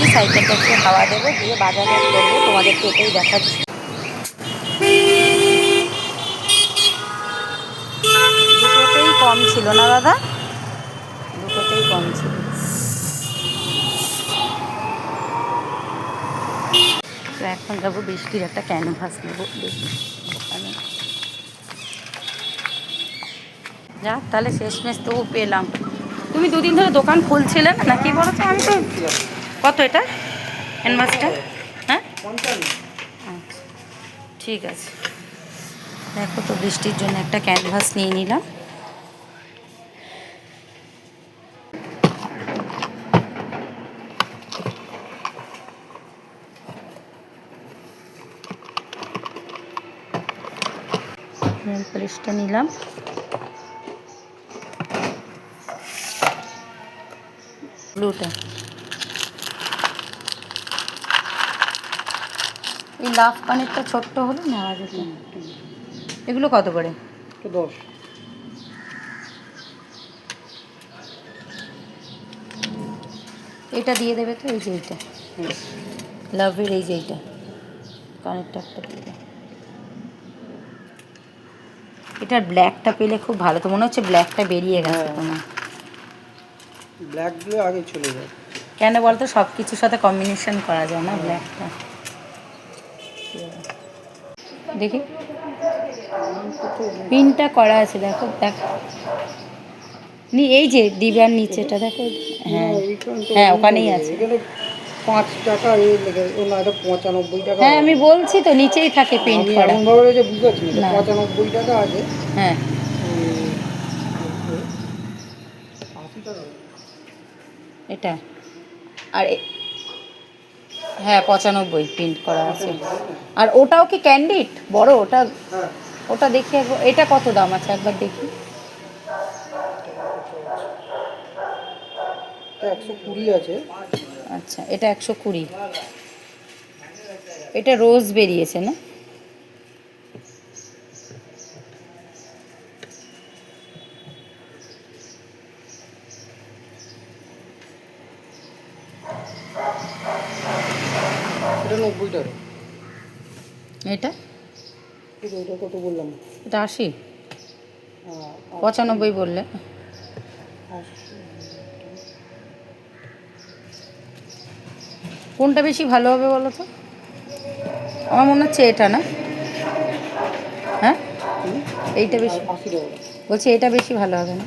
এসেছি সাইকেলটা একটু হাওয়া দেবো, দিয়ে বাজারে করব তোমাদেরকে এটাই দেখাচ্ছি। দুটোতেই কম ছিল না দাদা? দুটোতেই কম ছিল। তো এখন যাব, বৃষ্টির একটা ক্যানভাস নেব যাক তাহলে শেষমেশ তবু পেলাম। তুমি দুদিন ধরে দোকান খুলছিলে না, নাকি বলো তো? আমি তো কত এটা? ক্যানভাসটা হ্যাঁ? আচ্ছা ঠিক আছে। দেখো তো, বৃষ্টির জন্য একটা ক্যানভাস নিয়ে নিলাম। নেল পলিশটা নিলাম। ব্লুটা লাভ পানিরটা ছোট্ট হলো না আর এগুলো কত করে? দশ। এটা দিয়ে দেবে তো এই যে এইটা। লাভের এই যে এইটা। কানেক্টারটা দিয়ে দাও। এটার ব্ল্যাকটা পেলে খুব ভালো তো মনে হচ্ছে ব্ল্যাকটা বেরিয়ে গেছে। তোমার ব্ল্যাক দিলে আগে চলে যায়। কেন বলতো সব কিছুর সাথে কম্বিনেশন করা যায় না ব্ল্যাকটা দেখি। পিনটা করা আছে দেখো দেখো। নি এই যে ডিবার নিচেটা দেখো। হ্যাঁ হ্যাঁ, ওখানেই আছে। এখানে পাঁচ টাকা এ লেগে না এটা পঁচানব্বই টাকা হ্যাঁ আমি বলছি তো নিচেই থাকে প্রিন্ট আমি করা। এমন যে বুঝেছি পঁচানব্বই টাকা আছে। হ্যাঁ। এটা। আর হ্যাঁ পঁচানব্বই প্রিন্ট করা আছে। আর ওটাও কি ক্যান্ডিড বড় ওটা ওটা দেখি একবার এটা কত দাম আছে? একবার দেখি। একশো কুড়ি আছে। আচ্ছা এটা একশো কুড়ি। এটা রোজ বেরিয়েছে না এটা নব্বই টাকা এটা ঠিক আছে, এটা কত বললাম? এটা আশি। পঁচানব্বই বললে। কোনটা বেশি ভালো হবে বলো তো? আমার মনে হচ্ছে এটা না। হ্যাঁ? এইটা বেশি। বলছি এটা বেশি ভালো হবে না।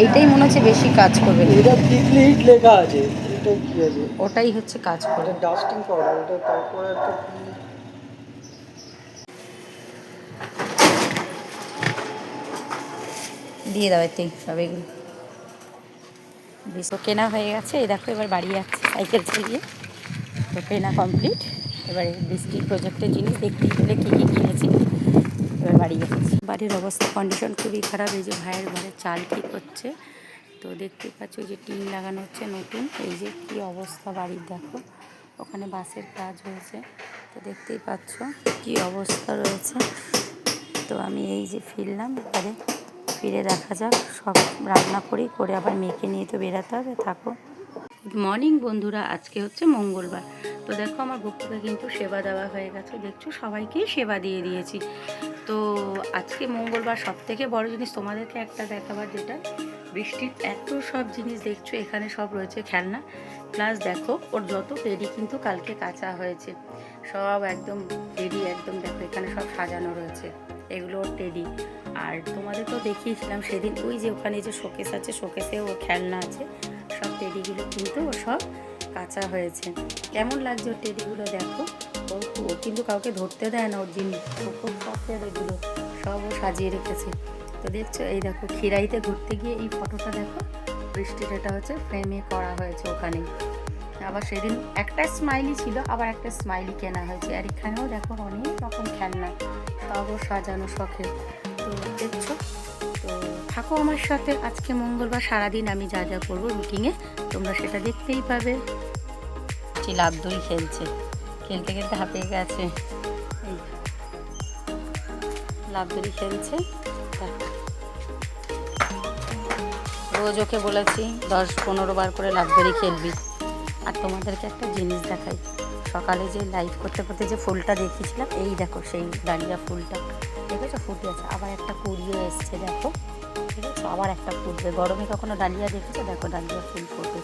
এইটাই মনে হচ্ছে বেশি কাজ করবে। এটা হিট লেখা আছে। এটা কি আছে? ওটাই হচ্ছে কাজ করবে ডাস্টিং পাউডার এটা তারপরে একটা দিয়ে দাও, এতেই সব এগুলো। বিস্কুট কেনা হয়ে গেছে। এই দেখো, এবার বাড়ি যাচ্ছে সাইকেল চালিয়ে। তো কেনা কমপ্লিট। এবারে বৃষ্টির প্রজেক্টের জিনিস দেখতে গেলে কী কী কিনেছি। এবার বাড়ি যাচ্ছি। বাড়ির অবস্থা কন্ডিশন খুবই খারাপ। এই যে ভাইয়ের ঘরে চাল ঠিক হচ্ছে। তো দেখতেই পাচ্ছ যে টিন লাগানো হচ্ছে নতুন। এই যে কী অবস্থা বাড়ির, দেখো। ওখানে বাসের কাজ হয়েছে। তো দেখতেই পাচ্ছ, কী অবস্থা রয়েছে। তো আমি এই যে ফিরলাম, এবারে ফিরে দেখা যাক। সব রান্না করি, করে আবার মেয়েকে নিয়ে তো বেরাতে হবে, থাকো। গুড মর্নিং বন্ধুরা, আজকে হচ্ছে মঙ্গলবার। তো দেখো আমার বকুকে কিন্তু সেবা দেওয়া হয়ে গেছে। দেখছ, সবাইকেই সেবা দিয়ে দিয়েছি। তো আজকে মঙ্গলবার সব থেকে বড় জিনিস তোমাদেরকে একটা দেখাবার যেটা, বৃষ্টির এত সব জিনিস দেখছ, এখানে সব রয়েছে খেলনা। প্লাস দেখো, ওর যত টেডি কিন্তু কালকে কাঁচা হয়েছে। সব একদম টেডি একদম দেখো, এখানে সব সাজানো রয়েছে। এগুলো টেডি। আর তোমাদের তো দেখিয়েছিলাম সেদিন ওই যে ওখানে যে শোকেস আছে, শোকেসে ও খেলনা আছে, সব টেডিগুলো কিন্তু ও সব কাঁচা হয়েছে। কেমন লাগছে ওর টেডিগুলো দেখো? ও ও কিন্তু কাউকে ধরতে দেয় না ওর জিনিস ও খুব শখের এগুলো, সব ও সাজিয়ে রেখেছে। তো দেখছ, এই দেখো খিরাইতে ঘুরতে গিয়ে এই ফটোটা দেখো, বৃষ্টির এটা হচ্ছে ফ্রেমে করা হয়েছে ওখানে। আবার সেদিন একটা স্মাইলি ছিল, আবার একটা স্মাইলি কেনা হয়েছে। আর এখানেও দেখো অনেক রকম খেলনা সব সাজানো শখে। তো দেখছ, তো থাকো আমার সাথে, আজকে মঙ্গলবার সারাদিন আমি যা যা করব রুটিনে তোমরা সেটা দেখতেই পাবে। লাভ দই খেলছে। খেলতে খেলতে হাঁপিয়ে গেছে। এই খেলছে। রোজ ওকে বলেছি দশ পনেরো বার করে লাভবেরি খেলবি। আর তোমাদেরকে একটা জিনিস দেখাই। সকালে যে লাইভ করতে করতে যে ফুলটা দেখিয়েছিলাম, এই দেখো সেই ডালিয়া ফুলটা। দেখেছ? ফুটে আছে। আবার একটা কুড়িয়ে এসছে, দেখো। ঠিক আছে আবার একটা ফুটবে। গরমে কখনো ডালিয়া দেখেছ? দেখো ডালিয়া ফুল ফুটে।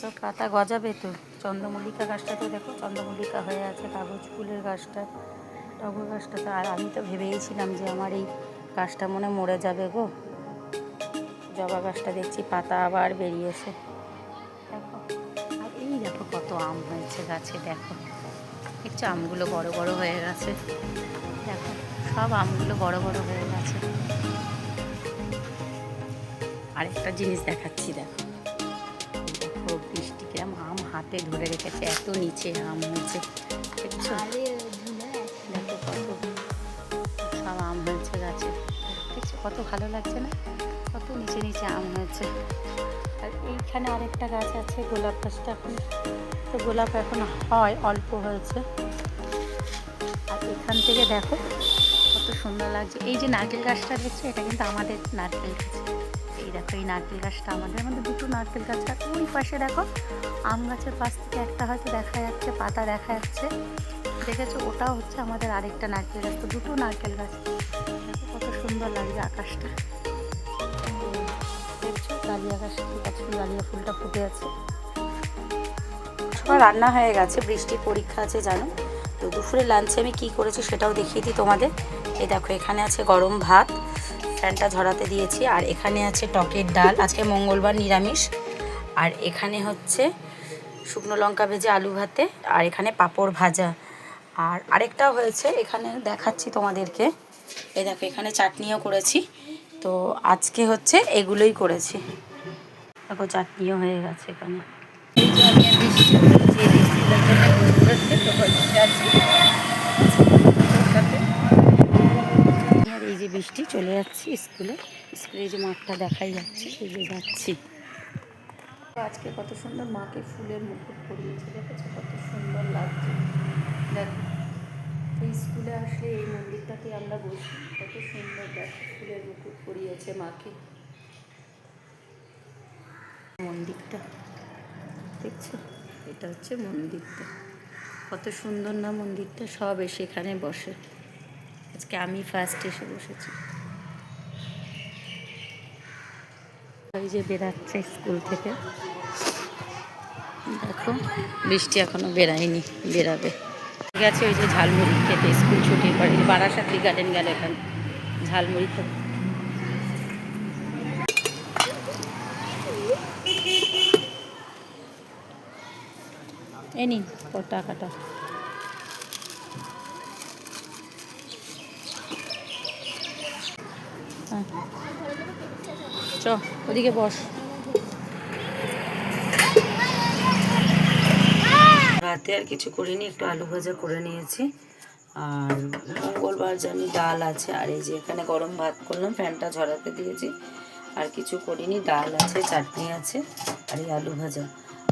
সব পাতা গজাবে তো। চন্দ্রমল্লিকা গাছটা তো দেখো, চন্দ্রমল্লিকা হয়ে আছে, কাগজ ফুলের গাছটা। টগর গাছটা তো আর আমি তো ভেবেইছিলাম যে আমার এই গাছটা মনে মরে যাবে গো। জবা গাছটা দেখছি পাতা আবার বেরিয়েছে। দেখো। আর এই দেখো কত আম হয়েছে গাছে দেখো। দেখছ আমগুলো বড় বড় হয়ে গেছে। দেখো সব আমগুলো বড় বড় হয়ে গেছে। আরেকটা জিনিস দেখাচ্ছি দেখো। দেখো বৃষ্টি কিরম আম হাতে ধরে রেখেছে এত নিচে আম হয়েছে। দেখছ? দেখো কত সব আম হয়েছে গাছে। দেখছ কত ভালো লাগছে না? নিচে নিচে আম হয়েছে। আর এইখানে আরেকটা গাছ আছে, গোলাপ গাছটা এখন। তো গোলাপ এখন হয়, অল্প হয়েছে। আর এখান থেকে দেখো, কত সুন্দর লাগছে। এই যে নারকেল গাছটা দেখছ, এটা কিন্তু আমাদের নারকেল গাছ। এই দেখো, এই নারকেল গাছটা আমাদের। আমাদের দুটো নারকেল গাছ আর ওই পাশে দেখো, আম গাছের পাশ থেকে একটা হয়তো দেখা যাচ্ছে, পাতা দেখা যাচ্ছে। দেখেছ? ওটাও হচ্ছে আমাদের আরেকটা নারকেল গাছ। তো দুটো নারকেল গাছ। দেখো কত সুন্দর লাগছে আকাশটা। কত ফুলটা ফুটে আছে। সবার রান্না হয়ে গেছে বৃষ্টির পরীক্ষা আছে, জানো? তো দুপুরে লাঞ্চে আমি কি করেছি সেটাও দেখিয়ে দিই তোমাদের। এই দেখো, এখানে আছে গরম ভাত, ফ্যানটা ঝরাতে দিয়েছি, আর এখানে আছে টকের ডাল। আজকে মঙ্গলবার নিরামিষ। আর এখানে হচ্ছে শুকনো লঙ্কা ভেজে আলু ভাতে, আর এখানে পাঁপড় ভাজা। আর আরেকটা হয়েছে, এখানে দেখাচ্ছি তোমাদেরকে। এই দেখো, এখানে চাটনিও করেছি। তো আজকে হচ্ছে এগুলোই করেছি। দেখো চাটনিও হয়ে গেছে এখানে। এই যে বৃষ্টি, চলে যাচ্ছি স্কুলে। স্কুলে যে মাঠটা দেখাই যাচ্ছে এই যে যাচ্ছি। আজকে কত সুন্দর মাকে ফুলের মুকুট পরিয়েছে। দেখেছ কত সুন্দর লাগছে। দেখো, এই স্কুলে আসলে এই মন্দিরটাতে আমরা বসি। কত সুন্দর দেখো, ফুলের মুকুট পরিয়েছে মাকে। মন্দিরটা। দেখছ? এটা হচ্ছে মন্দিরটা। কত সুন্দর না মন্দিরটা সব এসে এখানে বসে। আজকে আমি ফার্স্ট এসে বসেছি। ওই যে বেরাচ্ছে স্কুল থেকে। দেখো, বৃষ্টি এখনও বেরায়নি বেরাবে ঠিক আছে, ওই যে ঝালমুড়ি খেতে, স্কুল ছুটির পরে, বারাসাতি গার্ডেন গেল এখানে। ঝালমুড়ি খেতে। এই নিন টাকাটা। হ্যাঁ। চ, ওদিকে বস। রাতে আর কিছু করিনি, একটু আলু ভাজা করে নিয়েছি। আর মঙ্গলবার জানি ডাল আছে, আর এই যে এখানে গরম ভাত করলাম, ফ্যানটা ঝরাতে দিয়েছি। আর কিছু করিনি, ডাল আছে, চাটনি আছে, আর এই আলু ভাজা।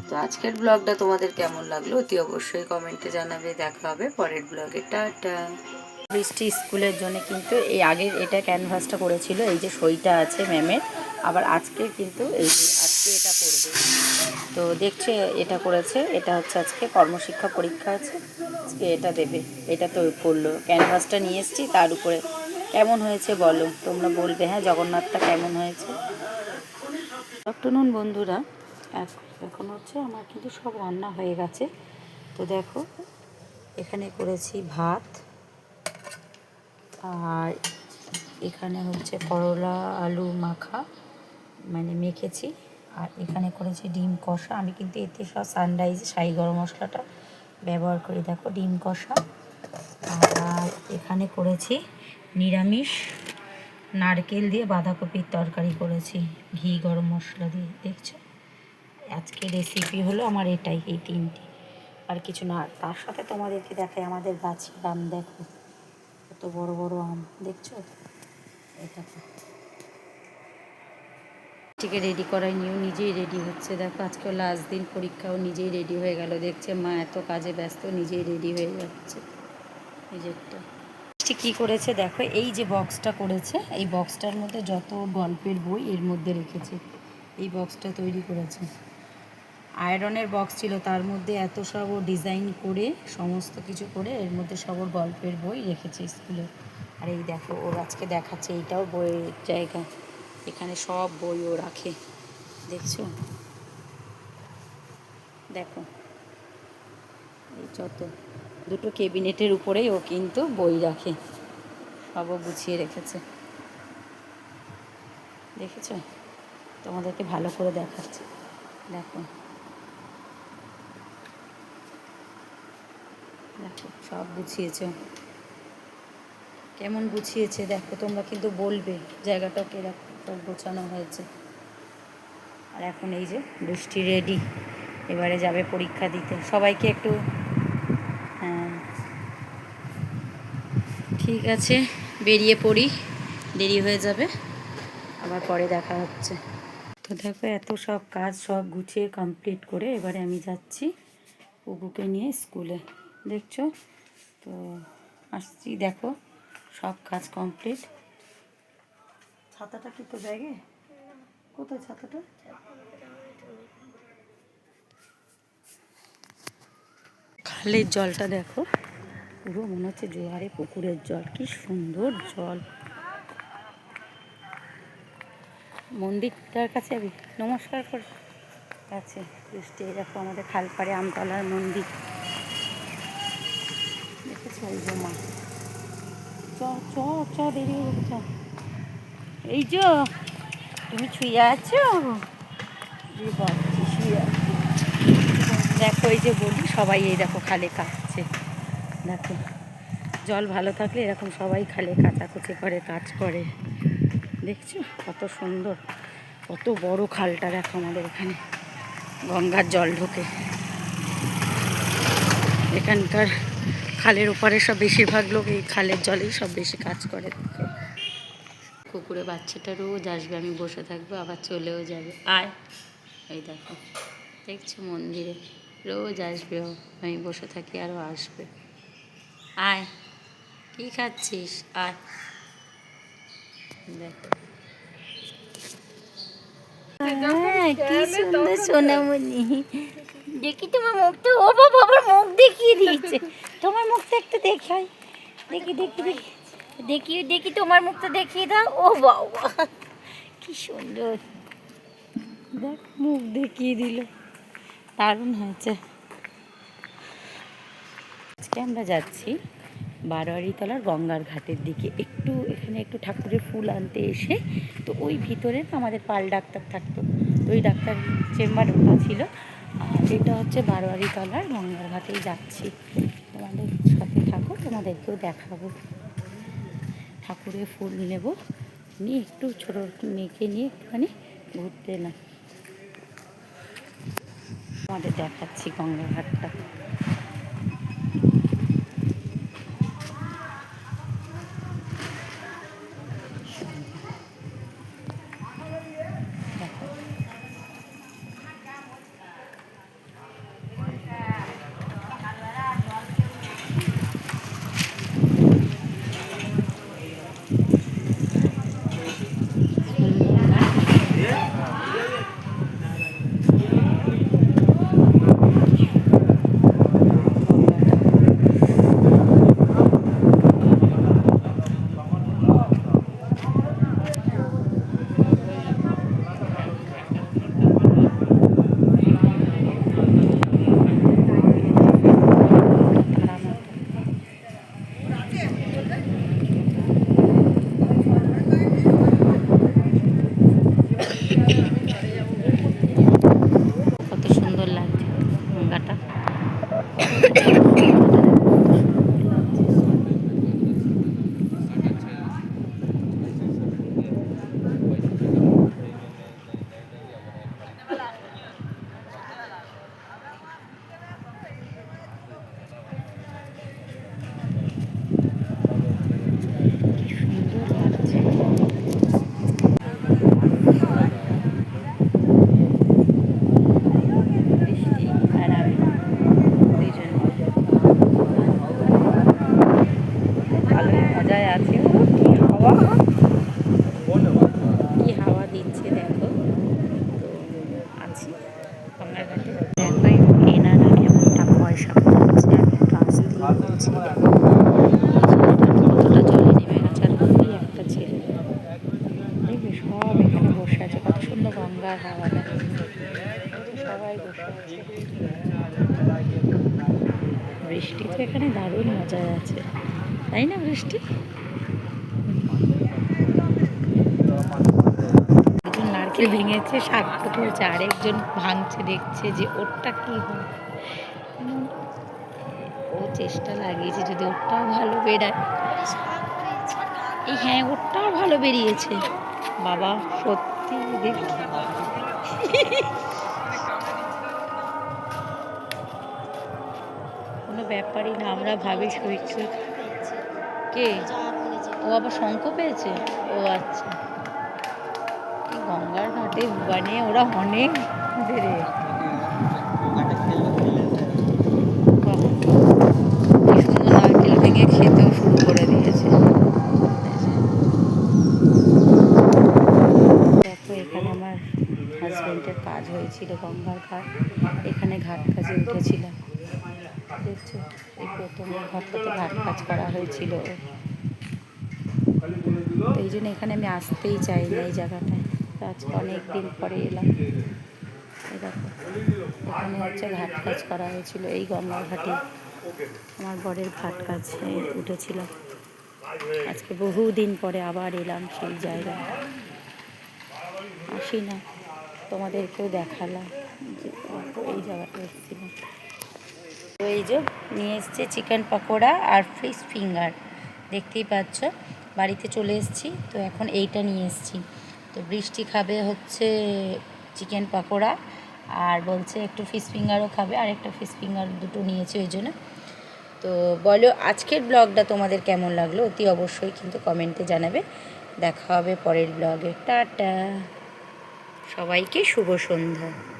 তো আজকের ব্লগটা তোমাদের কেমন লাগল অতি অবশ্যই কমেন্টে জানাবে। দেখা হবে পরের ব্লগে টাটা। বৃষ্টি স্কুলের জন্য কিন্তু এই আগের এটা ক্যানভাসটা করেছিল, এই যে সইটা আছে ম্যামের আবার আজকে কিন্তু এই যে আজকে এটা করবে। তো দেখছে এটা করেছে, এটা হচ্ছে আজকে কর্মশিক্ষা পরীক্ষা আছে, আজকে এটা দেবে, এটা তো করল। ক্যানভাসটা নিয়ে এসেছি, তার উপরে কেমন হয়েছে বলো? তোমরা বলবে হ্যাঁ জগন্নাথটা কেমন হয়েছে? আফটারনুন বন্ধুরা। এখ- এখন হচ্ছে আমার কিন্তু সব রান্না হয়ে গেছে। তো দেখো, এখানে করেছি ভাত। আর এখানে হচ্ছে করলা, আলু মাখা মানে মেখেছি। আর এখানে করেছি ডিম কষা। আমি কিন্তু এতে সব সানরাইজ সাই গরম মশলাটা ব্যবহার করি। দেখো, ডিম কষা। আর এখানে করেছি নিরামিষ নারকেল দিয়ে বাঁধাকপির তরকারি করেছি। ঘি, গরম মশলা দিয়ে, দেখছ? আজকে রেসিপি হলো আমার এটাই, এই তিনটি। আর কিছু না, তার সাথে তোমাদেরকে দেখাই আমাদের গাছের আম, দেখো। কত বড় বড় আম, দেখছ? এটা থেকে রেডি করাই নিয়েও নিজেই রেডি হচ্ছে। দেখো আজকে লাস্ট দিন পরীক্ষাও নিজেই রেডি হয়ে গেল। দেখছে মা এত কাজে ব্যস্ত, নিজেই রেডি হয়ে যাচ্ছে। নিজেরটা কি করেছে দেখো, এই যে বক্সটা করেছে, এই বক্সটার মধ্যে যত গল্পের বই এর মধ্যে রেখেছে, এই বক্সটা তৈরি করেছে। আয়রনের বক্স ছিল, তার মধ্যে এত সব ও ডিজাইন করে, সমস্ত কিছু করে, এর মধ্যে সব ওর গল্পের বই রেখেছে স্কুলে। আর এই দেখো, ওর আজকে দেখাচ্ছে, এইটাও বইয়ের জায়গা। এখানে সব বই ও রাখে। দেখছ? দেখো। এই যত, দুটো কেবিনেটের উপরেই ও কিন্তু বই রাখে। সবও গুছিয়ে রেখেছে। দেখেছ? তোমাদেরকে ভালো করে দেখাচ্ছে। দেখো দেখো সব গুছিয়েছে। কেমন গুছিয়েছে দেখো, তোমরা কিন্তু বলবে জায়গাটা কীরকম গোছানো হয়েছে। আর এখন এই যে বৃষ্টি রেডি এবারে যাবে পরীক্ষা দিতে। সবাইকে একটু হ্যাঁ। ঠিক আছে, বেরিয়ে পড়ি, দেরি হয়ে যাবে, আবার পরে দেখা হচ্ছে। তো দেখো, এত সব কাজ সব গুছিয়ে কমপ্লিট করে এবারে আমি যাচ্ছি পুকুকে নিয়ে স্কুলে। দেখছ? তো আসছি দেখো সব কাজ কমপ্লিট ছাতাটা কি তো ব্যাগে? কোথায় ছাতাটা? খালের জলটা দেখো। পুরো মনে হচ্ছে জোয়ারে পুকুরের জল। কি সুন্দর জল। মন্দিরটার কাছে আমি নমস্কার কর। আছে বৃষ্টি দেখো আমাদের খালপাড়ে আমতলার মন্দির। ওই যে মা। চ চ চ দেরি হয়ে চ। এই যে তুমি শুয়ে আছো? শুয়ে আছো। দেখো এই যে বলি সবাই এই দেখো খালে কাটছে দেখো জল ভালো থাকলে এরকম সবাই খালে কাচাকুচি করে কাজ করে। দেখছ কত সুন্দর কত বড় খালটা দেখো আমাদের এখানে গঙ্গার জল ঢোকে। এখানকার খালের ওপারে সব বেশিরভাগ লোক এই খালের জলেই সব বেশি কাজ করে। কুকুরে বাচ্চাটা রোজ আসবে আমি বসে থাকব আবার চলেও যাবে। আয়। এই দেখো দেখছ মন্দিরে? রোজ আসবে ও আমি বসে থাকি আরও আসবে। আয়। কি খাচ্ছিস? আয়। দেখো। হ্যাঁ, কি সুন্দর সোনামণি। দেখি তোমার মুখটা, ও বাবা, আবার মুখ দেখিয়ে দিয়েছে। তোমার মুখটা একটু দেখাই। দেখি দেখি দেখি। দেখি দেখি, তোমার মুখটা দেখিয়ে দাও। ও বাবা, কি সুন্দর। দেখ, মুখ দেখিয়ে দিল। দারুণ হয়েছে। আজকে আমরা যাচ্ছি বারোয়ারিতলার গঙ্গার ঘাটের দিকে। একটু এখানে একটু ঠাকুরের ফুল আনতে এসে, তো ওই ভিতরে আমাদের পাল ডাক্তার থাকতো। ওই ডাক্তার চেম্বার ওটা ছিল। আর এটা হচ্ছে বারোয়ারিতলার গঙ্গার ঘাটেই যাচ্ছি। তোমাদের সাথে থাকো, তোমাদেরকেও দেখাবো। ঠাকুরের ফুল নেব। নিয়ে একটু ছোটো মেয়েকে নিয়ে একটুখানি ঘুরতে এলাম তোমাদের দেখাচ্ছি গঙ্গা এখানে দারুণ মজা আছে। তাই না বৃষ্টি? একজন নারকেল ভেঙেছে শাকটা তুলছে আরেকজন ভাঙছে, দেখছে যে ওরটা কি হয়। ও চেষ্টা লাগিয়েছে যদি ওরটাও ভালো বেরায় এই হ্যাঁ ওরটাও ভালো বেরিয়েছে। বাবা, সত্যি দেখি। ব্যাপারই না আমরা ভাবি সই কে? ও আবার শঙ্খ পেয়েছে? ও আচ্ছা। এই গঙ্গার ঘাটে মানে ওরা অনেক রে বাহ, সুন্দর নারকেল খেতেও শুরু করে দিয়েছে দেখো এখানে আমার হাজবেন্ডের কাজ হয়েছিল গঙ্গার ঘাট। এখানে ঘাট কাজে উঠেছিলাম। দেখছ। এই প্রথম ঘরটাতে ঘাট কাজ করা হয়েছিল। এই জন্য এখানে আমি আসতেই চাই না এই জায়গাটায় আজকে অনেক দিন পরে এলাম। দেখো, এখানে হচ্ছে ঘাট কাজ করা হয়েছিল এই গঙ্গার ঘাটে। আমার বরের ঘাট কাজ উঠেছিলাম আজকে বহু দিন পরে আবার এলাম সেই জায়গায়। আসি না, তোমাদেরকেও দেখালাম এই জায়গাটা এসেছিলাম। তো এই যে নিয়ে এসছে চিকেন পকোড়া আর ফিশ ফিঙ্গার। দেখতেই পাচ্ছ, বাড়িতে চলে এসেছি, তো এখন এইটা নিয়ে এসেছি। তো বৃষ্টি খাবে হচ্ছে চিকেন পকোড়া, আর বলছে একটু ফিশ ফিঙ্গারও খাবে, আর একটা ফিশ ফিঙ্গার দুটো নিয়েছে ওই জন্য। তো বলো, আজকের ব্লগটা তোমাদের কেমন লাগল? অতি অবশ্যই কিন্তু কমেন্টে জানাবে। দেখা হবে পরের ব্লগে। টাটা। সবাইকে শুভ সন্ধ্যা।